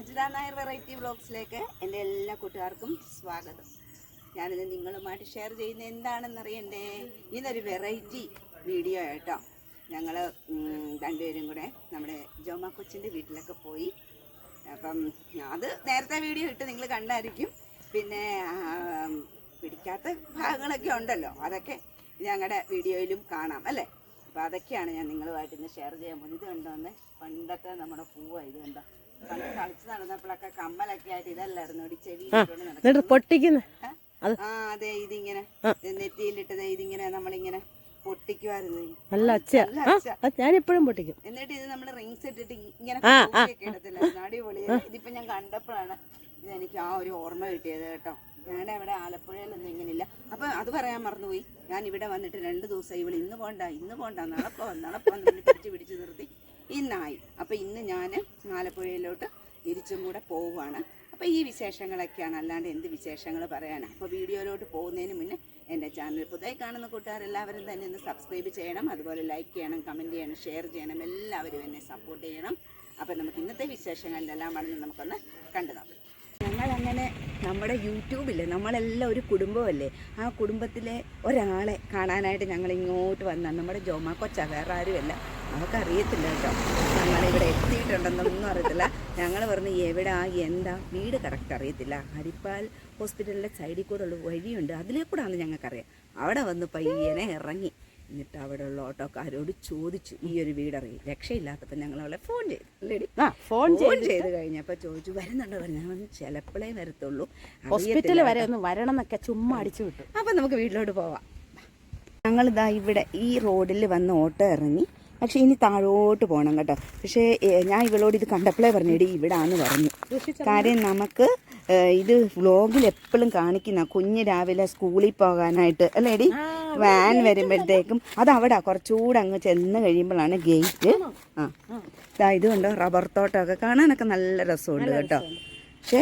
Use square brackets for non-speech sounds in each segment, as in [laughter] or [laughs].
Ajitha Nair variety വ്ളോഗ്സിലേക്ക് എന്റെ എല്ലാ കൂട്ടുകാർക്കും സ്വാഗതം. ഞാനിത് നിങ്ങളുമായിട്ട് ഷെയർ ചെയ്യുന്ന എന്താണെന്ന് അറിയണ്ടേ ഇതൊരു വെറൈറ്റി വീഡിയോ ആയിട്ടോ. ഞങ്ങൾ രണ്ടുപേരും കൂടെ നമ്മുടെ ജോമ കൊച്ചിന്റെ വീട്ടിലൊക്കെ പോയി. അപ്പം അത് നേരത്തെ വീഡിയോ ഇട്ട് നിങ്ങൾ കണ്ടായിരിക്കും. പിന്നെ പിടിക്കാത്ത ഭാഗങ്ങളൊക്കെ ഉണ്ടല്ലോ. അതൊക്കെ ഞങ്ങളുടെ വീഡിയോയിലും കാണാം അല്ലേ? അപ്പോൾ അതൊക്കെയാണ് ഞാൻ നിങ്ങളുമായിട്ട് ഇന്ന് ഷെയർ ചെയ്യാൻ പോകുന്നത്. ഇത് കണ്ടോന്ന് പണ്ടത്തെ നമ്മുടെ പൂവാ ഇത് കണ്ടോ? കളിച്ച് നടന്നപ്പോഴൊക്കെ കമ്മലൊക്കെ ആയിട്ട് ഇതല്ലായിരുന്നു. ഒരു ചെവി. എന്നിട്ട് പൊട്ടിക്കുന്ന? ആ? അതെ ഇതിങ്ങനെ. നെറ്റിയിലിട്ടത് ഇതിങ്ങനെ നമ്മളിങ്ങനെ പൊട്ടിക്കുമായിരുന്നു നല്ല അച്ഛ ഞാൻ എപ്പോഴും പൊട്ടിക്കും. എന്നിട്ട് ഇത് നമ്മൾ റിങ്സ് ഇട്ടിട്ട് ഇങ്ങനെ ഇടത്തില്ലായിരുന്നു അടിപൊളിയായി ഇതിപ്പോ ഞാൻ കണ്ടപ്പോഴാണ് ഇതെനിക്ക് ആ ഒരു ഓർമ്മ കിട്ടിയത് കേട്ടോ. ഞാൻ അവിടെ ആലപ്പുഴയിലൊന്നും ഇങ്ങനില്ല. അപ്പൊ അത് പറയാൻ മറന്നുപോയി. ഞാൻ ഇവിടെ വന്നിട്ട് രണ്ട് ദിവസം ഇവൾ ഇന്ന് പോണ്ട ഇന്ന് പോണ്ട നാളെ പോ നാളെ പോന്ന് പിടിച്ച് പിടിച്ച് നിർത്തി. ഇന്നായി. അപ്പോൾ ഇന്ന് ഞാൻ ആലപ്പുഴയിലോട്ട് തിരിച്ചും കൂടെ പോവുകയാണ് അപ്പൊ ഈ വിശേഷങ്ങളൊക്കെയാണ്. അല്ലാണ്ട് എന്ത് വിശേഷങ്ങൾ പറയാനാണ് അപ്പോൾ വീഡിയോയിലോട്ട് പോകുന്നതിന് മുന്നേ എന്റെ ചാനൽ പുതിയ കാണുന്ന കൂട്ടുകാരെല്ലാവരും തന്നെ ഒന്ന് സബ്സ്ക്രൈബ് ചെയ്യണം. അതുപോലെ ലൈക്ക് ചെയ്യണം കമന്റ് ചെയ്യണം ഷെയർ ചെയ്യണം. എല്ലാവരും എന്നെ സപ്പോർട്ട് ചെയ്യണം. അപ്പോൾ നമുക്ക് ഇന്നത്തെ വിശേഷങ്ങളിലെല്ലാം വേണമെന്ന് നമുക്കൊന്ന് കണ്ടു ഞങ്ങളങ്ങനെ നമ്മുടെ യൂട്യൂബില്ലേ നമ്മളെല്ലാം ഒരു കുടുംബമല്ലേ? ആ കുടുംബത്തിലെ ഒരാളെ കാണാനായിട്ട് ഞങ്ങൾ ഇങ്ങോട്ട് വന്ന. നമ്മുടെ ജോമ കൊച്ച വേറെ ആരുമല്ല. അവർക്ക് അറിയത്തില്ല കേട്ടോ. നമ്മളിവിടെ എത്തിയിട്ടുണ്ടെന്നൊന്നും അറിയത്തില്ല. ഞങ്ങൾ പറഞ്ഞു എവിടാ? എന്താ? വീട് കറക്റ്റ് അറിയത്തില്ല. ഹരിപ്പാൽ ഹോസ്പിറ്റലിന്റെ സൈഡിൽ കൂടെ ഉള്ള വഴിയുണ്ട്. അതിലേ കൂടാന്ന് ഞങ്ങൾക്കറിയാം. അവിടെ വന്ന് പയ്യനെ ഇറങ്ങി. എന്നിട്ട് അവിടെ ഉള്ള ഓട്ടോക്കാരോട് ചോദിച്ചു ഈ ഒരു വീടറിയും രക്ഷയില്ലാത്തപ്പോൾ ഞങ്ങൾ അവളെ ഫോൺ ചെയ്തു. അല്ലേടി? ആ ഫോൺ ഫോൺ ചെയ്ത്. കഴിഞ്ഞപ്പോൾ ചോദിച്ചു വരുന്നുണ്ടോ? പറഞ്ഞു ഞാൻ ചിലപ്പോഴേ വരത്തുള്ളൂ. ഹോസ്പിറ്റലിൽ വരെ ഒന്ന് വരണം എന്നൊക്കെ ചുമ്മാ അടിച്ചു വിട്ടു. അപ്പം നമുക്ക് വീട്ടിലോട്ട് പോവാം. ഞങ്ങളിതാ ഇവിടെ ഈ റോഡിൽ വന്ന് ഓട്ടോ ഇറങ്ങി പക്ഷേ ഇനി താഴോട്ട് പോകണം കേട്ടോ. പക്ഷേ ഞാൻ ഇവളോട് ഇത് കണ്ടപ്പോഴേ പറഞ്ഞു എടി ഇവിടാന്ന് പറഞ്ഞു. കാര്യം നമുക്ക് ഇത് വ്ലോഗിൽ എപ്പോഴും കാണിക്കുന്ന കുഞ്ഞ് രാവിലെ സ്കൂളിൽ പോകാനായിട്ട് അല്ലേ എടി? വാൻ വരുമ്പോഴത്തേക്കും അത്. അവിടെ കുറച്ചുകൂടെ അങ്ങ് ചെന്ന് കഴിയുമ്പോഴാണ് ഗേറ്റ് ആ. ഇതാ ഇത് കണ്ടോ റബ്ബർ തോട്ടമൊക്കെ കാണാനൊക്കെ നല്ല രസമുണ്ട് കേട്ടോ. പക്ഷേ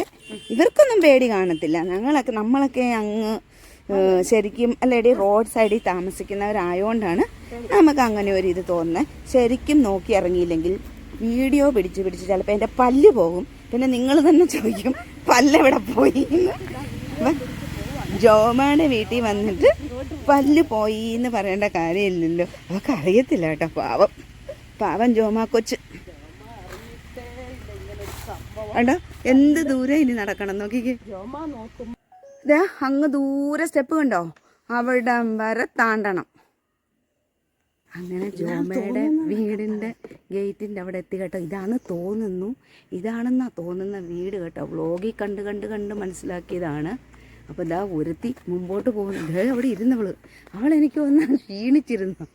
ഇവർക്കൊന്നും പേടി കാണത്തില്ല. ഞങ്ങളൊക്കെ നമ്മളൊക്കെ അങ്ങ് ശരിക്കും അല്ലേടി റോഡ് സൈഡിൽ താമസിക്കുന്നവരായോണ്ടാണ് നമുക്ക് അങ്ങനെ ഒരു ഇത് തോന്നുന്നത് ശരിക്കും നോക്കി ഇറങ്ങിയില്ലെങ്കിൽ വീഡിയോ പിടിച്ച് പിടിച്ച് ചിലപ്പോൾ എന്റെ പല്ല് പോകും. പിന്നെ നിങ്ങൾ തന്നെ ചോദിക്കും പല്ലെവിടെ പോയി? ജോമയുടെ വീട്ടിൽ വന്നിട്ട് പല്ല് പോയി എന്ന് പറയേണ്ട കാര്യമില്ലല്ലോ. അതൊക്കെ അറിയത്തില്ല കേട്ടോ പാവം. പാവം ജോമ കൊച്ച്. കണ്ടോ? എന്ത് ദൂരം ഇനി നടക്കണം? നോക്കിക്കേ. ദാ അങ്ങ് ദൂരെ സ്റ്റെപ്പ് കണ്ടോ? അവിടെ വരെ താണ്ടണം. അങ്ങനെ ജോമയുടെ വീടിന്റെ ഗേറ്റിന്റെ അവിടെ എത്തി കേട്ടോ. ഇതാണ് തോന്നുന്നു. ഇതാണെന്നാ തോന്നുന്ന വീട് കേട്ടോ. വ്ലോഗി കണ്ട് കണ്ട് കണ്ട് മനസ്സിലാക്കിയതാണ്. അപ്പോൾ ഇതാ ഒരുത്തി മുമ്പോട്ട് പോകുന്നു. ദേ അവിടെ ഇരുന്നവൾ അവളെനിക്ക് എനിക്ക് ഒന്ന് ക്ഷീണിച്ചിരുന്നു.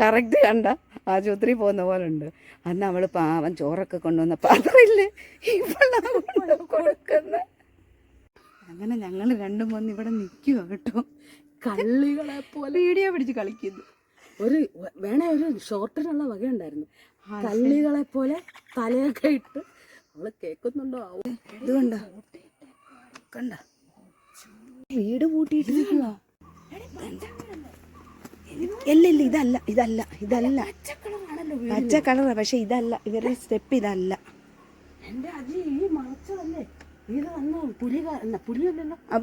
കറക്റ്റ് കണ്ട ആശുപത്രി പോകുന്ന പോലെ ഉണ്ട്. അന്ന് അവൾ പാവൻ ചോറൊക്കെ കൊണ്ടുവന്ന പാത്രമില്ലേ? ഇവളാണ് കൊടുക്കുന്ന. അങ്ങനെ ഞങ്ങൾ രണ്ടും വന്ന് ഇവിടെ നിൽക്കുക കേട്ടോ. കള്ളികളെ പോലെ. വീഡിയോ പിടിച്ച് കളിക്കുന്നു. ഒരു വേണേ ഒരു ഷോർട്ടിനുള്ള വക ഉണ്ടായിരുന്നു കള്ളികളെ പോലെ തലയൊക്കെ ഇട്ട് അവൾ കേൾക്കുന്നുണ്ടോ? ആവോ ഇത് കണ്ട. കണ്ട വീട് പൂട്ടിയിട്ട് നിൽക്കുക ഇല്ല ഇതല്ല ഇതല്ല ഇതല്ല. പച്ച കളറാ പക്ഷെ ഇതല്ല ഇവരുടെ സ്റ്റെപ്പ് ഇതല്ല.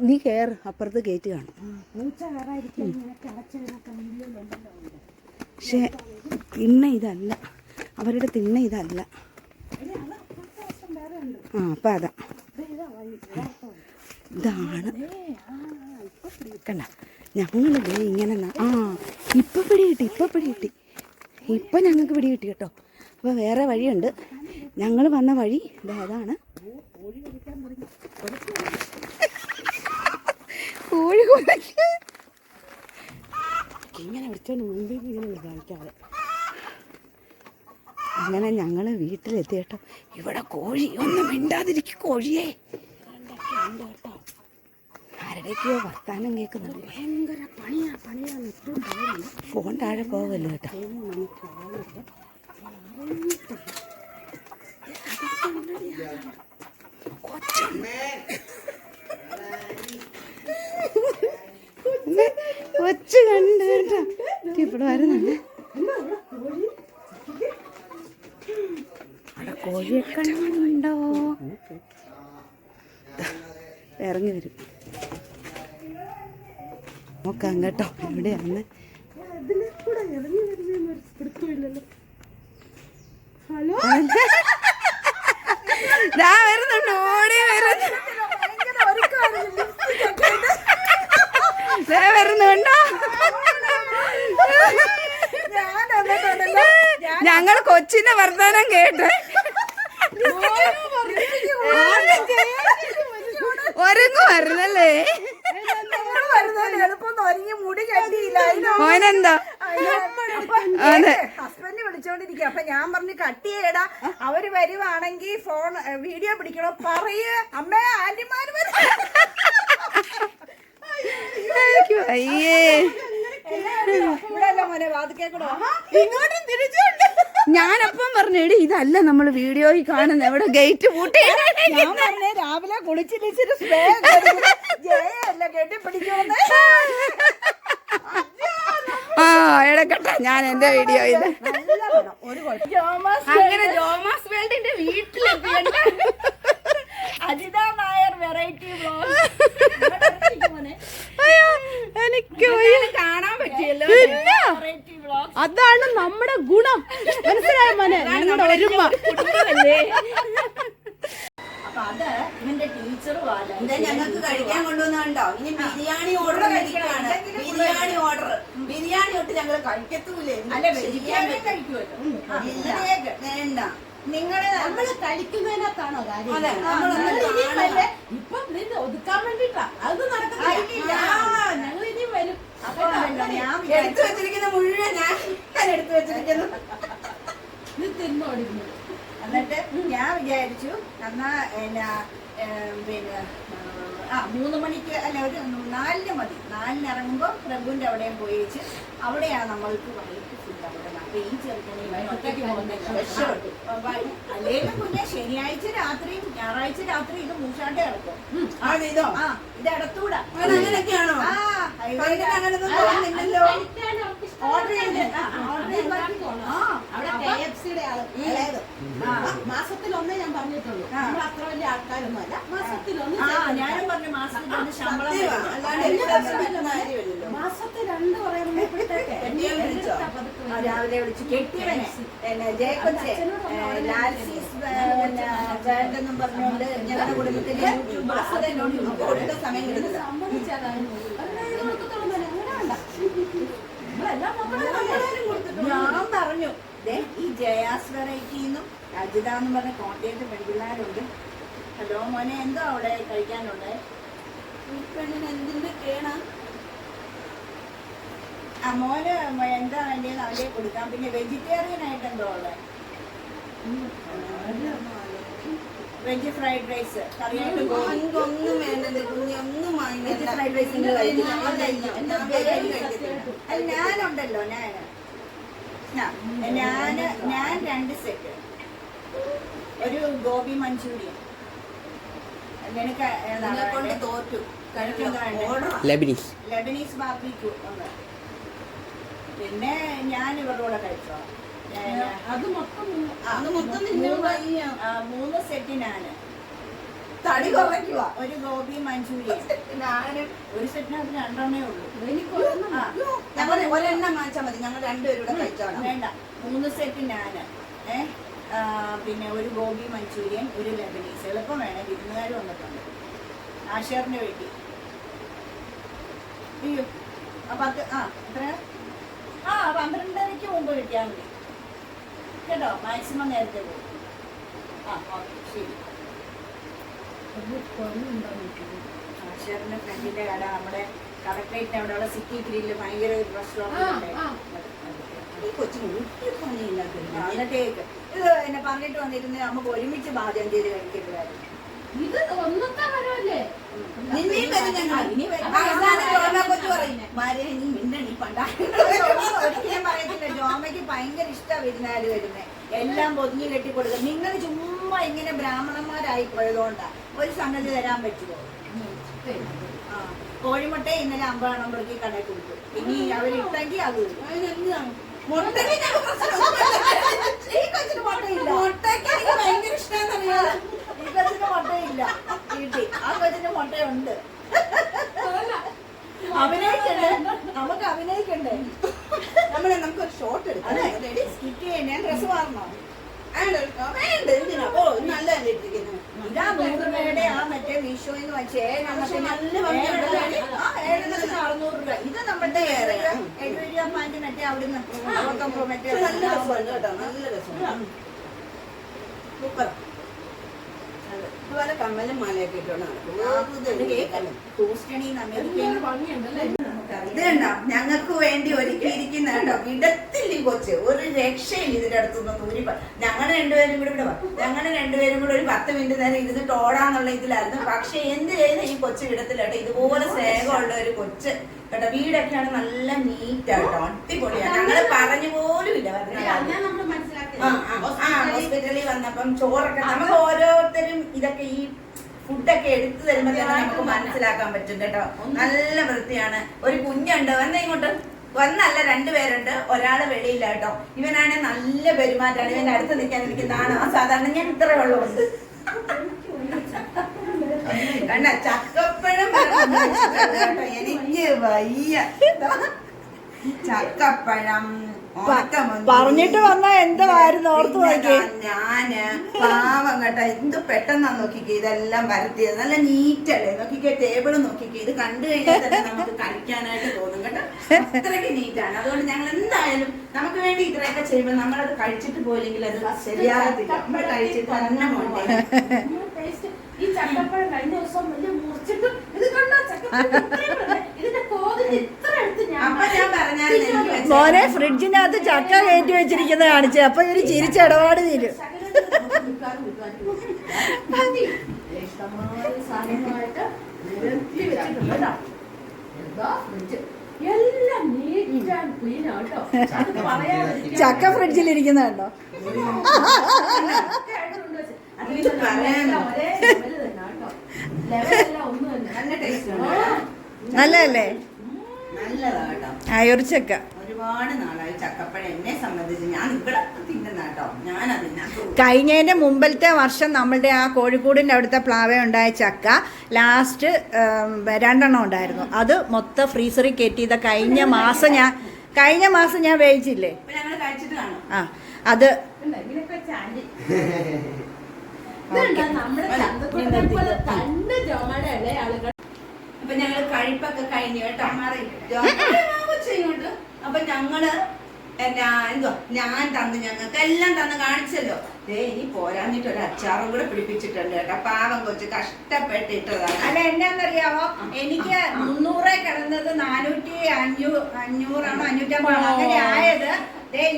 നീ കയറ് അപ്പുറത്ത് ഗേറ്റ് കാണും. പക്ഷെ തിണ്ണ ഇതല്ല. അവരുടെ തിണ്ണ ഇതല്ല. ആ അപ്പം അതാ. ഇതാണ്. കണ്ട. ഞങ്ങൾ ദേ ഇങ്ങനെ ആ ഇപ്പം പിടി കിട്ടി ഇപ്പം പിടി കിട്ടി. ഇപ്പം ഞങ്ങൾക്ക് പിടി കിട്ടി കേട്ടോ. അപ്പോൾ വേറെ വഴിയുണ്ട്. ഞങ്ങൾ വന്ന വഴി ഇതാ അതാണ്. കോഴി ഇങ്ങനെ വിളിച്ചോണ്ട് നിന്ന് ഇങ്ങനെ കാണിക്കാതെ അങ്ങനെ ഞങ്ങൾ വീട്ടിലെത്തി കേട്ടോ. ഇവിടെ കോഴി ഒന്നും മിണ്ടാതിരിക്കും കോഴിയെ. ആരുടെയൊക്കെയോ വർത്താനം കേൾക്കുന്നുണ്ട്. ഭയങ്കര പണിയാ പണിയാ ഏറ്റവും പണിയാണ് ഫോൺ താഴെ പോകല്ലോ കേട്ടോ. കൊച്ചു കണ്ടു കേട്ടോ. ഇവിടെ വരുന്നുണ്ട് അവിടെ കോഴിയെ കണ്ടോ ഇറങ്ങി വരും നോക്കാം കേട്ടോ. എവിടെയാണ് ഹലോ? വരുന്നുണ്ട്. ഓടി വരുന്നു വരുന്നുണ്ടോ? ഞങ്ങൾ കൊച്ചിന്റെ വർത്താനം കേട്ട്. ഒരുങ്ങുമായിരുന്നല്ലേ? മോനെന്താ അതെ. ഹസ്ബൻഡ് വിളിച്ചോണ്ടിരിക്കുക അപ്പൊ ഞാൻ പറഞ്ഞു കട്ട് ചെയ്യടാ. അവർ വരുവാണെങ്കിൽ ഫോൺ വീഡിയോ പിടിക്കണോ. പറയ്. അമ്മേ ആന്റിമാര് വരും. എനിക്ക് വയ്യേ ഇവിടെ അല്ല മോനെ വാതിക്കേക്കടോ ഇങ്ങോട്ടും തിരിച്ചുണ്ട്. ഞാനപ്പം പറഞ്ഞു എടി ഇതല്ല നമ്മൾ വീഡിയോയിൽ കാണുന്ന. എവിടെ ഗേറ്റ് പൂട്ടി ഞാൻ പറഞ്ഞേ രാവിലെ കുളിച്ചിരിച്ചിട്ട് സ്പ്രേ ജയല്ല കെട്ടിപ്പിടിക്കുമെന്ന്. ആ ഇടക്കട്ടെ ഞാൻ എന്റെ വീഡിയോ നല്ല ഒരു കുഴപ്പം അങ്ങനെ ജോമാസ് വേൾഡിന്റെ വീട്ടിലെത്തി. അജിത നായർ വെറൈറ്റി അയ്യോ എനിക്ക്. കാണാൻ പറ്റിയല്ലോ? അതാണ് നമ്മുടെ ഗുണം. മനസ്സിലായ മോനെ? നിങ്ങളുടെ ഒരുമ. അപ്പൊ അത് ഇവന്റെ ടീച്ചറും അല്ല ഇത് ഞങ്ങൾക്ക് കഴിക്കാൻ കൊണ്ടുവന്നുണ്ടോ ഇനി ബിരിയാണി ഓർഡർ കഴിക്കാണ്. ബിരിയാണി ഓർഡർ ബിരിയാണി തൊട്ട് ഞങ്ങൾ കഴിക്കത്തൂലേ അല്ല വെജിറ്റേറിയൻ കഴിക്കുമല്ലോ വേണ്ട. നിങ്ങൾ നമ്മൾ കഴിക്കുന്നതിനകത്താണോ കാര്യം. ഇപ്പം നിന്ന് ഒതുക്കാൻ വേണ്ടിട്ടാ അത് നടക്കുന്നില്ല ഞങ്ങൾ ഇനി വരും. എടുത്തു വെച്ചിരിക്കുന്ന മുഴുവൻ ഞാൻ ഞാൻ എടുത്തു വെച്ചിരിക്കുന്നു. [laughs] ഇത് തിന്നോടിക്കുന്നു എന്നിട്ട് ഞാൻ വിചാരിച്ചു എന്നാ എന്നാ പിന്നെ ആ, മൂന്ന് മണിക്ക് അല്ല ഒരു നാലിന് മതി നാലിന് ഇറങ്ങുമ്പോൾ പ്രഭുവിന്റെ അവിടെയും പോയി വെച്ച് അവിടെയാണ് നമ്മൾക്ക് വൈകിട്ട് ഫുഡ് അവിടെ ഈ ചെറുക്കനെ ശനിയാഴ്ച രാത്രിയും ഞായറാഴ്ച രാത്രി ഇത് മൂഷാട്ടെ ഇറക്കും ആണ് ഇതോ ആ ഇത് ഇടത്തൂടാ അങ്ങനെയൊക്കെയാണോ ആ. ഓർഡർ ചെയ്ത് ഓർഡർ ചെയ്ത് ആ അവിടെ അപ്പൊ- കെ എഫ് സിയുടെ ആൾ അതായത്. മാസത്തിൽ ഒന്നേ ഞാൻ പറഞ്ഞിട്ടുള്ളൂ. നമ്മൾ അത്ര വലിയ ആൾക്കാരൊന്നും അല്ല മാസത്തിൽ ഞാനും പറഞ്ഞു മാസത്തിൽ രണ്ട് പറയുമ്പോഴത്തേക്ക് [laughs] വിളിച്ചോ? രാവിലെ കെട്ടിയവനെ. ജയക്കൊച്ചെ പറഞ്ഞുകൊണ്ട് ഞങ്ങളുടെ കുടുംബത്തിലെ സമയം ഞാൻ പറഞ്ഞു. ഈ ജയാസ് വെറൈറ്റിന്നും അജിത എന്ന് പറഞ്ഞ കോട്ടയത്ത് പെൺപിള്ളേരുണ്ട്. ഹലോ മോനെ എന്തോ അവിടെ കഴിക്കാനുണ്ട്? ഈ പെണ്ണിന് എന്തിന്റെ കേണാ ആ മോന് എന്താ വേണ്ടിയെന്ന് അവരെ കൊടുക്കാം. പിന്നെ വെജിറ്റേറിയൻ ആയിട്ട് എന്തോ ഉള്ളത്? വെജ് ഫ്രൈഡ് റൈസ് കറിയായിട്ട് ഒന്നും വേണ്ടത് വെജ് ഫ്രൈഡ് റൈസ്. അല്ല ഞാനുണ്ടല്ലോ ഞാൻ ഞാ- ഞാൻ ഞാൻ രണ്ട് സെറ്റ് ഒരു ഗോപി മഞ്ചൂരിയൻ നിനക്ക് കൊണ്ട് തോറ്റു. ലബനീസ് ലെബനീസ് ഒന്ന് പിന്നെ ഞാൻ ഇവരുടെ കൂടെ കഴിച്ചോ? അത് മൊത്തം അത് മൊത്തം മൂന്ന് വയ്യ. ആ, മൂന്ന് സെറ്റ് ഞാൻ തടി കുറയ്ക്കുക. ഒരു ഗോബി മഞ്ചൂരിയൻ ഞാനും ഒരു സെറ്റിനകത്ത് രണ്ടെണ്ണേ ഉള്ളൂ. ഞങ്ങൾ ഒരെണ്ണം വാങ്ങിച്ചാൽ മതി. ഞങ്ങൾ രണ്ടുപേരും കൂടെ കഴിച്ചോളാം വേണ്ട. മൂന്ന് സെറ്റ് ഞാൻ. ഏ പിന്നെ ഒരു ഗോപി മഞ്ചൂരിയൻ ഒരു ലബനീസ്. എളുപ്പം വേണം. വിരുന്നുകാർ വന്നിട്ടുണ്ട്. ആഷേറിന്റെ വീട്ടിൽ. അയ്യോ ആ പത്ത് ആ എത്ര? ആ പന്ത്രണ്ടരയ്ക്ക് മുമ്പ് കിട്ടിയാൽ മതി. കേട്ടോ? മാക്സിമം നേരത്തെ പോകും. ആ ഓക്കെ. ശരി. ആഷേറിന്റെ ഫ്രണ്ടിന്റെ കട നമ്മുടെ അവിടെയുള്ള സിറ്റി ഗ്രില്ല് ഭയങ്കര ഒരു ഈ കൊച്ചിന് ഒരു ഇത് എന്നെ പറഞ്ഞിട്ട് വന്നിരുന്ന് നമുക്ക് ഒരുമിച്ച് പാചകം ചെയ്ത് കഴിക്കരുതായിരുന്നു ഇത് ഒന്നത്തെ വരവല്ലേ ജോമയ്ക്ക് ഭയങ്കര ഇഷ്ട വിരുന്നാര് വരുന്നേ. എല്ലാം പൊതിഞ്ഞു കെട്ടി കൊടുക്കുക നിങ്ങൾ ചുമ്മാ ഇങ്ങനെ ബ്രാഹ്മണന്മാരായി പോയതുകൊണ്ടാ. ഒരു സംഗതി തരാൻ പറ്റുമോ? ആ കോഴിമുട്ട ഇന്നലെ അമ്പതെണ്ണം മുറുക്കി കടയിൽ കൊടുത്തു. ഇനി അവരിട്ടെങ്കിൽ അത്. മുട്ടയില്ല. മുട്ടയ്ക്ക് എനിക്ക് ഭയങ്കര ഇഷ്ടമാണെന്നറിയാം ഈ കൊച്ചിന് മുട്ടയില്ല. വീട്ടിൽ. ആ കൊച്ചിന് മുട്ടയുണ്ട്. അഭിനയിക്കണ്ടേ? നമുക്ക് അഭിനയിക്കണ്ടേ? നമ്മളെ നമുക്കൊരു ഷോട്ട് അതെ. എടുക്കാം സ്കിറ്റ് ഞാൻ ഡ്രസ് മാറണോ? വേണ്ട എന്തിനാ? ഓ നല്ലതല്ലേ ഇട്ടിരിക്കുന്നത് ഇതാ നൂറ് രൂപയുടെ ആ മറ്റേ വെച്ചേ പക്ഷെ നല്ല ഭംഗിയുണ്ടല്ലോ. ഏഴെണ്ണത്തിന് അറുന്നൂറ് രൂപ. ഇത് നമ്മുടെ വേറെ. എഴുപത് പാന്റ് മറ്റേ അവിടുന്ന് മറ്റേ നല്ല രസമാണ് കേട്ടോ. നല്ല സൂപ്പർ. കമ്മലും മാലയൊക്കെ ഇട്ടോണ്ടാണ് ഇത് കണ്ടോ ഞങ്ങൾക്ക് വേണ്ടി ഒരുക്കിയിരിക്കുന്ന കേട്ടോ. വിടത്തില്ല ഈ കൊച്ച് ഒരു രക്ഷയില്ല ഇതിന്റെ അടുത്തൊന്നും ഒരു ഞങ്ങൾ രണ്ടുപേരും കൂടെ ഇവിടെ ഞങ്ങൾ രണ്ടുപേരും കൂടെ ഒരു പത്ത് മിനിറ്റ് നേരം ഇരുന്നിട്ട് ഓടാന്നുള്ള ഇതിലായിരുന്നു. പക്ഷെ എന്ത് ചെയ്യുന്ന ഈ കൊച്ചു വിടത്തില്ല ഇതുപോലെ സ്നേഹമുള്ള ഒരു കൊച്ച്. കേട്ടോ വീടൊക്കെയാണ് നല്ല നീറ്റ് ആട്ടോ അടിപൊളിയാണ് ഞങ്ങൾ പറഞ്ഞു പോലും ഇല്ല. ഹോസ്പിറ്റലിൽ വന്നപ്പം ചോറൊക്കെ നമുക്ക് ഓരോരുത്തരും ഇതൊക്കെ ഈ ഫുഡൊക്കെ എടുത്തു തരുമ്പോ തന്നെ നമുക്ക് മനസ്സിലാക്കാൻ പറ്റും കേട്ടോ. നല്ല വൃത്തിയാണ്. ഒരു കുഞ്ഞുണ്ട്. എന്താ ഇങ്ങോട്ട്. ഒന്നല്ല രണ്ടുപേരുണ്ട് ഒരാൾ വെളിയില്ല കേട്ടോ. ഇവനാണ് നല്ല പെരുമാറ്റാണ് ഇവന്റെ അടുത്ത് നിൽക്കാൻ എനിക്ക് ആ സാധാരണ ഞാൻ ഇത്ര വെള്ളമുണ്ട് കണ്ട ചക്കപ്പഴം എനിക്ക് വയ്യ. ചക്കപ്പഴം. പറഞ്ഞിട്ട് വന്നാ എന്തായിരുന്നു ഓർത്ത് നോക്കി ഞാൻ പാവം കേട്ടോ എന്ത് പെട്ടെന്നാ നോക്കിക്കേ ഇതെല്ലാം വരുത്തിയത് നല്ല നീറ്റ് അല്ലേ നോക്കിക്കേ ടേബിൾ നോക്കിക്കേ. ഇത് കണ്ടു കഴിഞ്ഞാൽ തന്നെ നമുക്ക് കഴിക്കാനായിട്ട് തോന്നും കേട്ടോ. അത്രയ്ക്ക് നീറ്റാണ്. അതുകൊണ്ട് ഞങ്ങൾ എന്തായാലും നമുക്ക് വേണ്ടി ഇത്രയൊക്കെ ചെയ്യുമ്പോൾ നമ്മളത് കഴിച്ചിട്ട് പോയില്ലെങ്കിൽ അത് ശരിയാകത്തില്ല. നമ്മൾ കഴിച്ചിട്ട് തന്നെ പോണ്ടേ. ഈ ചക്കപ്പഴം കഴിഞ്ഞ ദിവസം വലിയ മുറിച്ചിട്ടും ഇത് കണ്ടോ? ചക്കപ്പഴം ഇത്രയും ഫ്രിഡ്ജിന്റെ അകത്ത് മോനെ ചക്ക കയറ്റി വെച്ചിരിക്കുന്നത് കാണിച്ചു. അപ്പൊ ഇവർ ചിരിച്ച ഇടപാട് തീരും ചക്ക ഫ്രിഡ്ജിൽ ഇരിക്കുന്ന കണ്ടോ? ഒന്നും നല്ല ടേസ്റ്റ്. നല്ലതല്ലേ? നല്ലതാ ചക്ക. ഒരുപാട് നാളായി ചക്കപ്പഴം എന്നെ സംബന്ധിച്ച് ഞാൻ ഇവിടെ തിന്നുന്ന കേട്ടോ ഞാൻ അതിനകത്ത് കഴിഞ്ഞതിന്റെ മുമ്പത്തെ വർഷം നമ്മളുടെ ആ കോഴിക്കോടിന്റെ അവിടുത്തെ പ്ലാവ ഉണ്ടായ ചക്ക ലാസ്റ്റ് രണ്ടെണ്ണം ഉണ്ടായിരുന്നു. അത് മൊത്തം ഫ്രീസറിൽ കയറ്റിയത് കഴിഞ്ഞ മാസം ഞാൻ കഴിഞ്ഞ മാസം ഞാൻ വേവിച്ചില്ലേ? ഇപ്പൊ ഞങ്ങൾ കഴിച്ചിട്ട് കാണും. ആ അത് [laughs] നമ്മുടെ അപ്പൊ ഞങ്ങൾ കഴിപ്പൊക്കെ കഴിഞ്ഞു കേട്ടോ. ചെയ്യോണ്ട് അപ്പൊ ഞങ്ങൾ എന്നാ എന്തോ ഞാൻ തന്ന് ഞങ്ങൾക്ക് എല്ലാം തന്ന് കാണിച്ചല്ലോ. ദേ ഇനി പോരാഞ്ഞിട്ട് ഒരു അച്ചാറും കൂടെ പിടിപ്പിച്ചിട്ടുണ്ട് കേട്ടോ. പാവം കൊച്ചു കഷ്ടപ്പെട്ടിട്ടതാണ്. അല്ല എന്നാന്നറിയാവോ എനിക്ക് മുന്നൂറെ കിടന്നത് നാനൂറ്റി അഞ്ഞൂ അഞ്ഞൂറാണോ അഞ്ഞൂറ്റമ്പതാണോ? അങ്ങനെ ആയത്.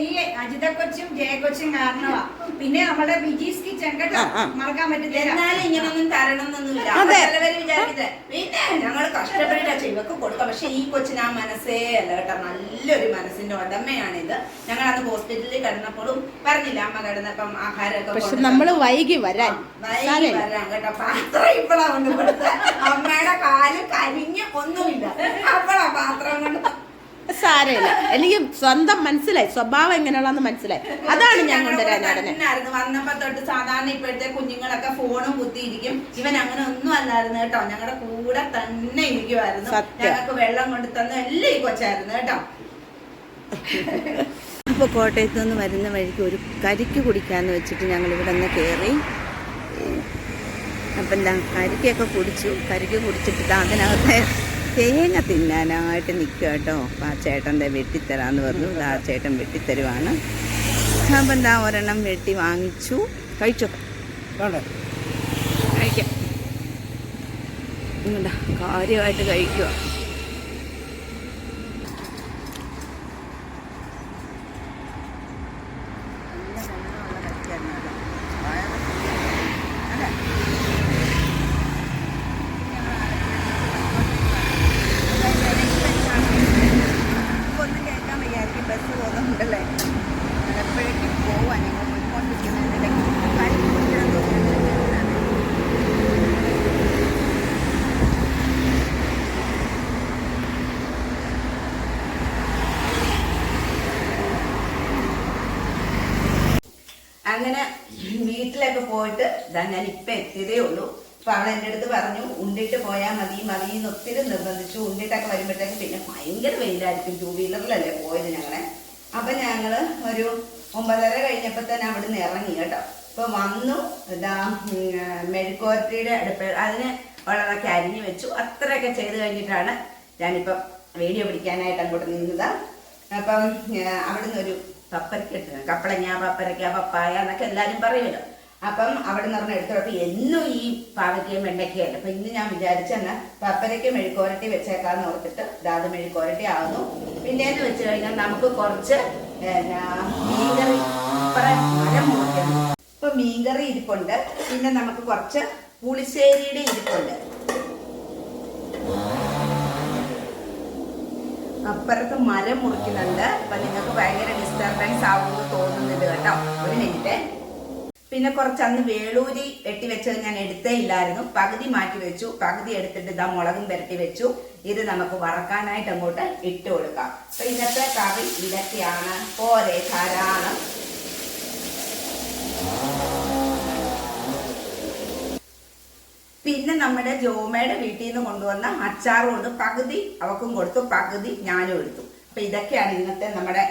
ഈ അജിത കൊച്ചും ജയ കൊച്ചും കാരണമാ പിന്നെ നമ്മുടെ ബിജീസ് കിച്ചൺ കേട്ടോ മറക്കാൻ ഇങ്ങനൊന്നും തരണമെന്നൊന്നുമില്ല. അതെ. വിചാരിക്കുന്നത്? പിന്നെ ഞങ്ങൾ കഷ്ടപ്പെട്ടിട്ടാ ഇവക്ക് കൊടുക്കാം. പക്ഷെ ഈ കൊച്ചിന് ആ മനസ്സേ അല്ല കേട്ടോ. നല്ലൊരു മനസ്സിന്റെ ഉടമയാണിത് ഞങ്ങൾ അന്ന് ഹോസ്പിറ്റലിൽ കിടന്നപ്പോഴും പറഞ്ഞില്ല. അമ്മ കിടന്നപ്പം ആഹാരമൊക്കെ പക്ഷെ നമ്മൾ വൈകി വരാൻ. വൈകി വരാൻ കേട്ടോ. പാത്രം ഇപ്പഴാ കൊണ്ട് കൊടുത്ത അമ്മയുടെ കാൽ കരിഞ്ഞ് ഒന്നുമില്ല. അപ്പോഴാ പാത്രം കൊണ്ട് സാരമില്ല. എനിക്ക് സ്വന്തം മനസ്സിലായി. സ്വഭാവം എങ്ങനെയുള്ളതെന്ന് മനസ്സിലായി. അതാണ് ഞാൻ കൊണ്ടുവരാൻ വന്നപ്പോ തൊട്ട് സാധാരണ ഇപ്പോഴത്തെ കുഞ്ഞുങ്ങളൊക്കെ ഫോണും കുത്തിയിരിക്കും. ഇവൻ അങ്ങനെ ഒന്നും അല്ലായിരുന്നു കേട്ടോ. ഞങ്ങളുടെ കൂടെ തന്നെ ഇരിക്കുമായിരുന്നു ഞങ്ങൾക്ക് വെള്ളം കൊണ്ട് തന്ന എല്ലാം ഈ കൊച്ചായിരുന്നു കേട്ടോ. ഇപ്പൊ കോട്ടയത്ത് നിന്ന് വരുന്ന വഴിക്ക് ഒരു കരിക്ക് കുടിക്കാന്ന് വെച്ചിട്ട് ഞങ്ങൾ ഇവിടെ നിന്ന് കയറി അപ്പം എന്താ കരിക്കൊക്കെ കുടിച്ചു. കരിക്ക് കുടിച്ചിട്ട് അതിനകത്തെ തേങ്ങ തിന്നാനായിട്ട് നിൽക്കുക കേട്ടോ. ആ ചേട്ടന്റെ വെട്ടിത്തരാന്ന് പറഞ്ഞു. ആ ചേട്ടൻ വെട്ടിത്തരുവാണ്. അപ്പം എന്താ ഒരെണ്ണം വെട്ടി വാങ്ങിച്ചു. കഴിച്ചോ? കഴിക്കാം. കാര്യമായിട്ട് കഴിക്കുക ഒന്നും കേൾക്കാൻ വയ്യായിരിക്കും ബസ് പോകുന്നുണ്ടല്ലേ എപ്പോഴേക്കും പോവാൻ ഞങ്ങൾ പോയിക്കൊണ്ടിരിക്കുന്നതിനിടയ്ക്ക് കാര്യം കുടിക്കണം തോന്നുന്നു പോയിട്ട് ഇതാ ഞാൻ ഇപ്പൊ എത്തിയതേ ഉള്ളൂ. അപ്പൊ അവൾ എന്റെ അടുത്ത് പറഞ്ഞു ഉണ്ടിട്ട് പോയാൽ മതി മതി എന്ന് ഒത്തിരി നിർബന്ധിച്ചു. ഉണ്ടിട്ടൊക്കെ വരുമ്പോഴത്തേക്ക് പിന്നെ ഭയങ്കര വെയിലായിരിക്കും ടൂ വീലറിലല്ലേ പോയത് ഞങ്ങളെ. അപ്പൊ ഞങ്ങൾ ഒരു ഒമ്പതര കഴിഞ്ഞപ്പോ തന്നെ അവിടുന്ന് ഇറങ്ങി കേട്ടോ. ഇപ്പൊ വന്നു ഇതാ മെഴുക്കോരത്തിയുടെ അടുപ്പ് അതിന് വളരൊക്കെ അരിഞ്ഞു വെച്ചു. അത്രയൊക്കെ ചെയ്ത് കഴിഞ്ഞിട്ടാണ് ഞാനിപ്പം വീഡിയോ പിടിക്കാനായിട്ട് അങ്ങോട്ട് നിന്നത്. അപ്പം അവിടുന്ന് ഒരു പപ്പരക്ക കപ്പളങ്ങ പപ്പരക്ക പപ്പായ എന്നൊക്കെ എല്ലാവരും പറയുമല്ലോ. അപ്പം അവിടെ നിന്ന് പറഞ്ഞ എടുത്തോട്ട് എന്നും ഈ പാവയ്ക്കയും വെണ്ടയ്ക്കയല്ല അപ്പൊ ഇന്ന് ഞാൻ വിചാരിച്ചെന്ന പപ്പരയ്ക്ക് മെഴുക്കോരട്ടി വെച്ചേക്കാന്ന് ഓർത്തിട്ട് ഇതാത് മെഴുക്കോരട്ടി ആവുന്നു. പിന്നേന്ന് വെച്ച് കഴിഞ്ഞാൽ നമുക്ക് കുറച്ച് ഇപ്പൊ മീൻകറി ഇരിപ്പുണ്ട്. പിന്നെ നമുക്ക് കുറച്ച് പുളിശ്ശേരിയുടെ ഇരിപ്പുണ്ട്. അപ്പുറത്ത് മരം മുറിക്കുന്നുണ്ട്. അപ്പൊ നിങ്ങൾക്ക് ഭയങ്കര ഡിസ്റ്റർബൻസ് ആവുമെന്ന് തോന്നുന്നുണ്ട് കേട്ടോ. ഒരു മിനിറ്റ് പിന്നെ കുറച്ച് അന്ന് വേളൂരി വെട്ടി വെച്ചത് ഞാൻ എടുത്തേ ഇല്ലായിരുന്നു. പകുതി മാറ്റി വെച്ചു. പകുതി എടുത്തിട്ട് ഇതാ മുളകും പെരട്ടി വെച്ചു. ഇത് നമുക്ക് വറക്കാനായിട്ട് അങ്ങോട്ട് ഇട്ട് കൊടുക്കാം. അപ്പൊ ഇന്നത്തെ കറി ഇതൊക്കെയാണ്. പോരെ ധാരാളം. പിന്നെ നമ്മുടെ ജോമയുടെ വീട്ടിൽ നിന്ന് കൊണ്ടുവന്ന അച്ചാറുകൊണ്ട് പകുതി അവക്കും കൊടുത്തു പകുതി ഞാനും എടുത്തു. അപ്പൊ ഇതൊക്കെയാണ് ഇന്നത്തെ നമ്മുടെ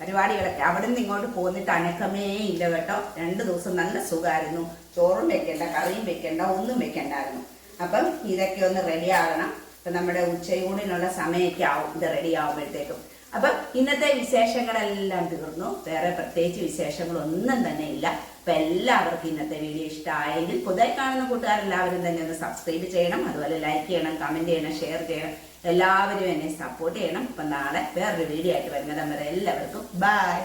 പരിപാടികളൊക്കെ. അവിടെ നിന്ന് ഇങ്ങോട്ട് പോന്നിട്ട് അനക്കമേ ഇല്ല കേട്ടോ. രണ്ട് ദിവസം നല്ല സുഖമായിരുന്നു. ചോറും വെക്കണ്ട കറിയും വെക്കണ്ട ഒന്നും വെക്കണ്ടായിരുന്നു. അപ്പം ഇതൊക്കെ ഒന്ന് റെഡി ആകണം. അപ്പൊ നമ്മുടെ ഉച്ചയൂണിനുള്ള സമയമൊക്കെ ആവും. ഇത് റെഡി ആവുമ്പോഴത്തേക്കും. അപ്പൊ ഇന്നത്തെ വിശേഷങ്ങളെല്ലാം തീർന്നു. വേറെ പ്രത്യേകിച്ച് വിശേഷങ്ങളൊന്നും തന്നെ ഇല്ല. അപ്പൊ എല്ലാവർക്കും ഇന്നത്തെ വീഡിയോ ഇഷ്ടമായെങ്കിൽ പുതുതായി കാണുന്ന കൂട്ടുകാരെല്ലാവരും തന്നെ ഒന്ന് സബ്സ്ക്രൈബ് ചെയ്യണം. അതുപോലെ ലൈക്ക് ചെയ്യണം കമന്റ് ചെയ്യണം ഷെയർ ചെയ്യണം. എല്ലാവരും എന്നെ സപ്പോർട്ട് ചെയ്യണം. അപ്പൊ നാളെ വേറൊരു വീഡിയോ ആയിട്ട് വരുന്നത് വരെ എല്ലാവർക്കും ബൈ